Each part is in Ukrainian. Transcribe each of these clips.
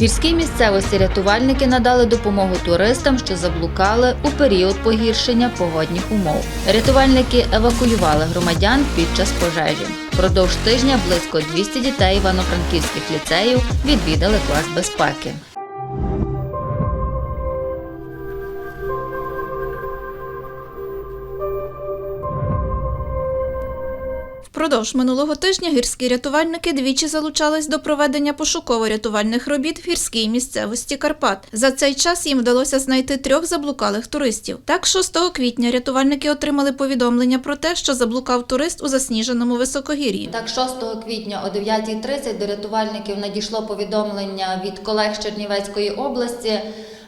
Гірській місцевості рятувальники надали допомогу туристам, що заблукали у період погіршення погодних умов. Рятувальники евакуювали громадян під час пожежі. Продовж тижня близько 200 дітей івано-франківських ліцеїв відвідали клас безпеки. Впродовж минулого тижня гірські рятувальники двічі залучались до проведення пошуково-рятувальних робіт в гірській місцевості Карпат. За цей час їм вдалося знайти трьох заблукалих туристів. Так, 6 квітня рятувальники отримали повідомлення про те, що заблукав турист у засніженому високогір'ї. Так, 6 квітня о 9.30 до рятувальників надійшло повідомлення від колег з Чернівецької області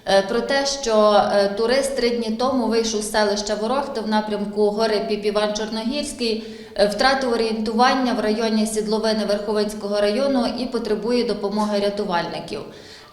е, про те, що е, турист три дні тому вийшов з селища Ворохти в напрямку гори Піп-Іван Чорногірський, е, втратив орієнтування в районі Сідловини Верховинського району і потребує допомоги рятувальників.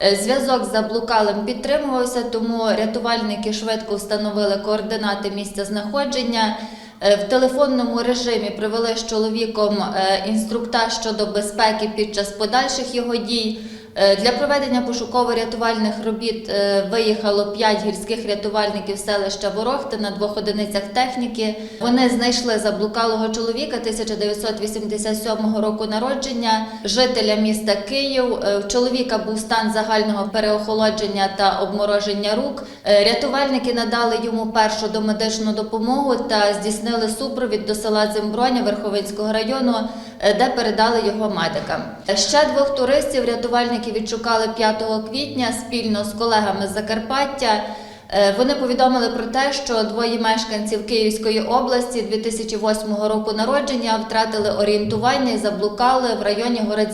Е, Зв'язок з заблукалим підтримувався, тому рятувальники швидко встановили координати місця знаходження. Е, В телефонному режимі провели з чоловіком інструктаж щодо безпеки під час подальших його дій. Е, Для проведення пошуково-рятувальних робіт е, виїхало 5 гірських рятувальників селища Ворохти на двох одиницях техніки. Вони знайшли заблукалого чоловіка 1987 року народження, жителя міста Київ. Е, В чоловіка був стан загального переохолодження та обмороження рук. Е, Рятувальники надали йому першу домедичну допомогу та здійснили супровід до села Дземброня Верховинського району, е, де передали його медикам. Е, Ще двох туристів рятувальники відшукали 5 квітня спільно з колегами з Закарпаття. Е, Вони повідомили про те, що двоє мешканців Київської області 2008 року народження втратили орієнтування і заблукали в районі гори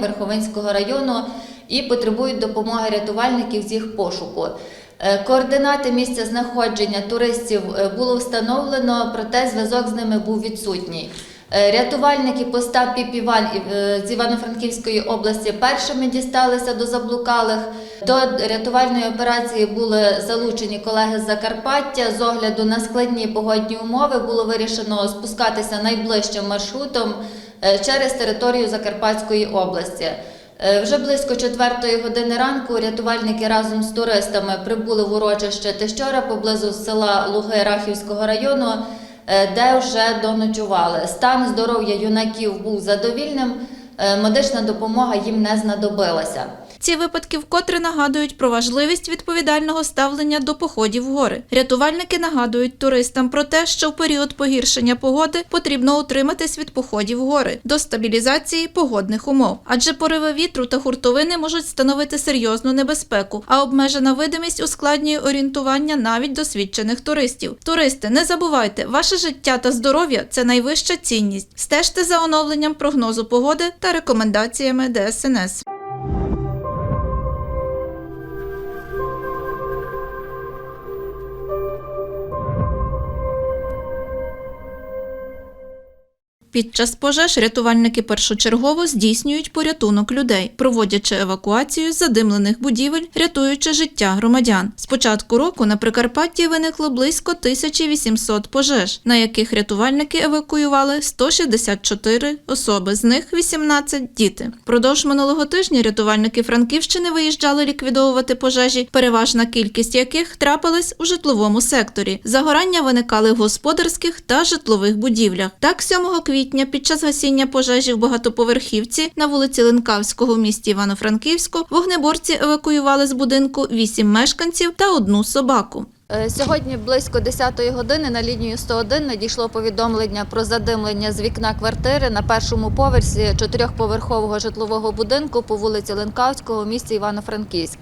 Верховинського району і потребують допомоги рятувальників з їх пошуку. Е, Координати місця знаходження туристів е, було встановлено, проте зв'язок з ними був відсутній. Е, Рятувальники поста Піп-Іван е, з Івано-Франківської області першими дісталися до заблукалих. До рятувальної операції були залучені колеги з Закарпаття. З огляду на складні погодні умови було вирішено спускатися найближчим маршрутом е, через територію Закарпатської області. Вже близько четвертої години ранку рятувальники разом з туристами прибули в урочище Тещора поблизу села Луги Рахівського району, де вже доночували. Стан здоров'я юнаків був задовільним, е, медична допомога їм не знадобилася. Ці випадки вкотре нагадують про важливість відповідального ставлення до походів в гори. Рятувальники нагадують туристам про те, що в період погіршення погоди потрібно утриматись від походів в гори до стабілізації погодних умов, адже пориви вітру та хуртовини можуть становити серйозну небезпеку, а обмежена видимість ускладнює орієнтування навіть досвідчених туристів. Туристи, не забувайте, ваше життя та здоров'я це найвища цінність. Стежте за оновленням прогнозу погоди та рекомендаціями ДСНС. Під час пожеж рятувальники першочергово здійснюють порятунок людей, проводячи евакуацію задимлених будівель, рятуючи життя громадян. З початку року на Прикарпатті виникло близько 1800 пожеж, на яких рятувальники евакуювали 164 особи, з них 18 – діти. Продовж минулого тижня рятувальники Франківщини виїжджали ліквідовувати пожежі, переважна кількість яких трапилась у житловому секторі. Загорання виникали в господарських та житлових будівлях. Так, 7 квітня під час гасіння пожежі в багатоповерхівці на вулиці Ленкавського в місті Івано-Франківську вогнеборці евакуювали з будинку 8 мешканців та одну собаку. Е, Сьогодні близько 10-ї години на лінію 101 надійшло повідомлення про задимлення з вікна квартири на першому поверсі чотирьохповерхового житлового будинку по вулиці Ленкавського в місті Івано-Франківськ.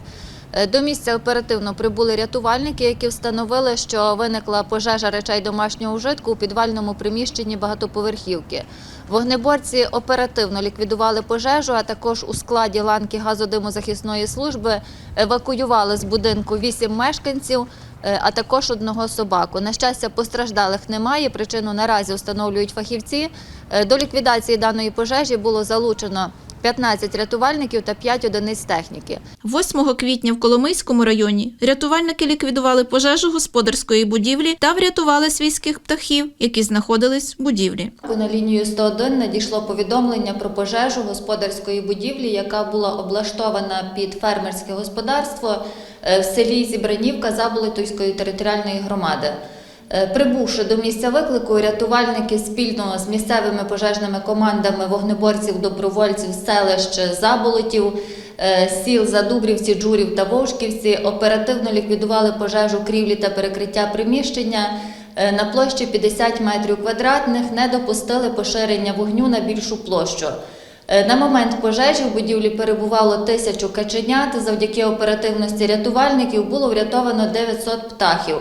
Е, До місця оперативно прибули рятувальники, які встановили, що виникла пожежа речей домашнього вжитку у підвальному приміщенні багатоповерхівки. Вогнеборці оперативно ліквідували пожежу, а також у складі ланки газодимозахисної служби евакуювали з будинку вісім мешканців, е, а також одного собаку. На щастя, постраждалих немає. Причину наразі встановлюють фахівці. Е, До ліквідації даної пожежі було залучено 15 рятувальників та 5 одиниць техніки. 8 квітня в Коломийському районі рятувальники ліквідували пожежу господарської будівлі та врятували свійських птахів, які знаходились в будівлі. На лінію 101 надійшло повідомлення про пожежу господарської будівлі, яка була облаштована під фермерське господарство е, в селі Зібранівка Заболотівської територіальної громади. Е, Прибувши до місця виклику, рятувальники спільно з місцевими пожежними командами вогнеборців, добровольців селищ Заболотів, е, сіл Задубрівці, Джурів та Вовшківці оперативно ліквідували пожежу крівлі та перекриття приміщення е, на площі 50 метрів квадратних, не допустили поширення вогню на більшу площу. На момент пожежі в будівлі перебувало тисячу каченят. Завдяки оперативності рятувальників було врятовано 900 птахів.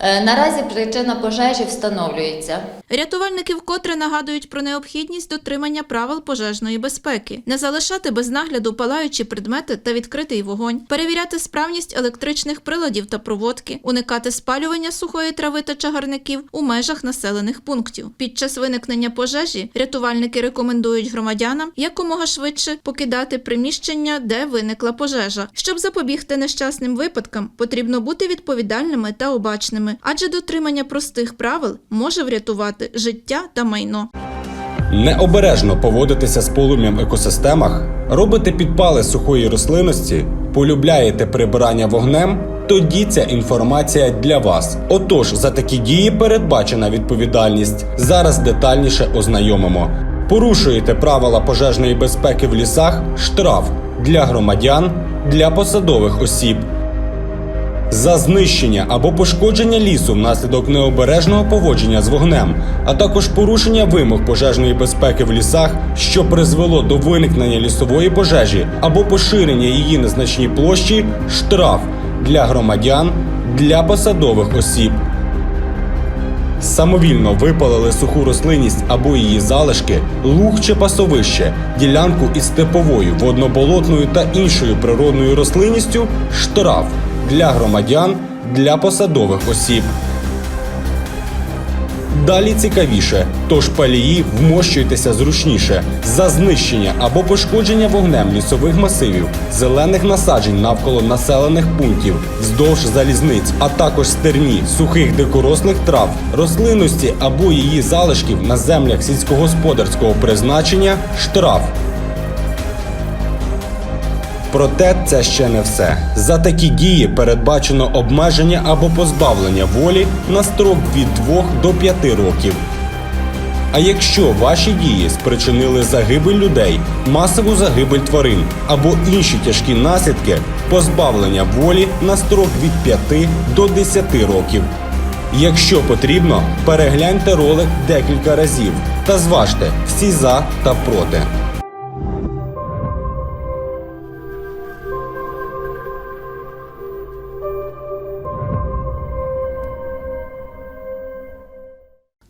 Е, Наразі причина пожежі встановлюється. Рятувальники вкотре нагадують про необхідність дотримання правил пожежної безпеки, не залишати без нагляду палаючі предмети та відкритий вогонь, перевіряти справність електричних приладів та проводки, уникати спалювання сухої трави та чагарників у межах населених пунктів. Під час виникнення пожежі рятувальники рекомендують громадянам якомога швидше покидати приміщення, де виникла пожежа. Щоб запобігти нещасним випадкам, потрібно бути відповідальними та обачними, адже дотримання простих правил може врятувати життя та майно. Необережно поводитися з полум'ям в екосистемах, робите підпали сухої рослинності, полюбляєте прибирання вогнем. Тоді ця інформація для вас. Отож, за такі дії передбачена відповідальність. Зараз детальніше ознайомимо. Порушуєте правила пожежної безпеки в лісах штраф для громадян, для посадових осіб. За знищення або пошкодження лісу внаслідок необережного поводження з вогнем, а також порушення вимог пожежної безпеки в лісах, що призвело до виникнення лісової пожежі або поширення її на значній площі, штраф для громадян, для посадових осіб. Самовільно випалили суху рослинність або її залишки, луг чи пасовище, ділянку із степовою, водноболотною та іншою природною рослинністю штраф для громадян, для посадових осіб. Далі цікавіше, тож палії вмощуйтеся зручніше за знищення або пошкодження вогнем лісових масивів, зелених насаджень навколо населених пунктів, вздовж залізниць, а також стерні, сухих дикорослих трав, рослинності або її залишків на землях сільськогосподарського призначення штраф. Проте це ще не все. За такі дії передбачено обмеження або позбавлення волі на строк від 2 до 5 років. А якщо ваші дії спричинили загибель людей, масову загибель тварин або інші тяжкі наслідки, позбавлення волі на строк від 5 до 10 років. Якщо потрібно, перегляньте ролик декілька разів та зважте всі за та проти.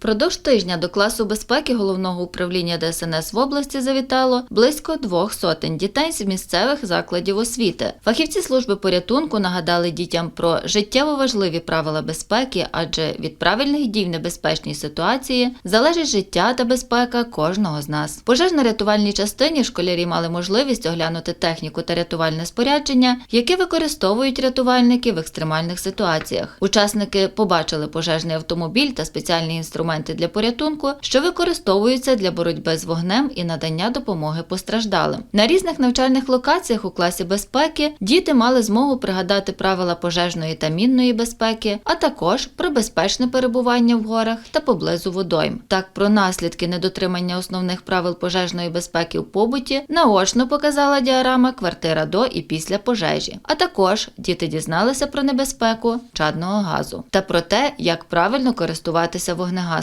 Продовж тижня до класу безпеки головного управління ДСНС в області завітало близько двох сотень дітей з місцевих закладів освіти. Фахівці служби порятунку нагадали дітям про життєво важливі правила безпеки, адже від правильних дій в небезпечній ситуації залежить життя та безпека кожного з нас. Пожежно-рятувальній частині школярі мали можливість оглянути техніку та рятувальне спорядження, яке використовують рятувальники в екстремальних ситуаціях. Учасники побачили пожежний автомобіль та спеціальні інструменти для порятунку, що використовуються для боротьби з вогнем і надання допомоги постраждалим. На різних навчальних локаціях у класі безпеки діти мали змогу пригадати правила пожежної та мінної безпеки, а також про безпечне перебування в горах та поблизу водойм. Так, про наслідки недотримання основних правил пожежної безпеки в побуті наочно показала діарама квартира до і після пожежі. А також діти дізналися про небезпеку чадного газу та про те, як правильно користуватися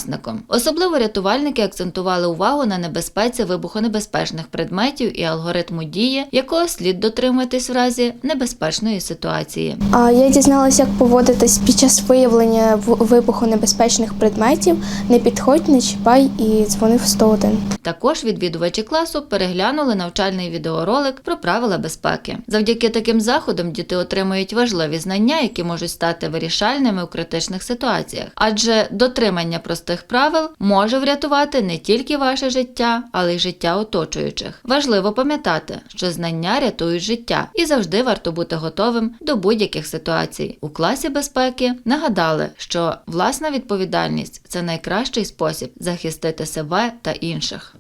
вогнегасником. Особливо рятувальники акцентували увагу на небезпеці вибухонебезпечних предметів і алгоритму дії, якого слід дотримуватись в разі небезпечної ситуації. А я дізналася, як поводитись під час виявлення в- вибухонебезпечних предметів. Не підходь, не чіпай і дзвонив 101. Також відвідувачі класу переглянули навчальний відеоролик про правила безпеки. Завдяки таким заходам діти отримують важливі знання, які можуть стати вирішальними у критичних ситуаціях, адже дотримання простих простих правил може врятувати не тільки ваше життя, але й життя оточуючих. Важливо пам'ятати, що знання рятують життя і завжди варто бути готовим до будь-яких ситуацій. У класі безпеки нагадали, що власна відповідальність це найкращий спосіб захистити себе та інших.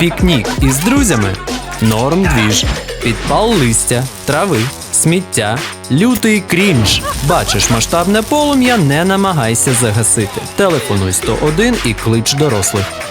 Пікнік із друзями. Норм двіж. Підпал листя, трави, сміття, лютий крінж. Бачиш масштабне полум'я, не намагайся загасити. Телефонуй 101 і клич дорослих.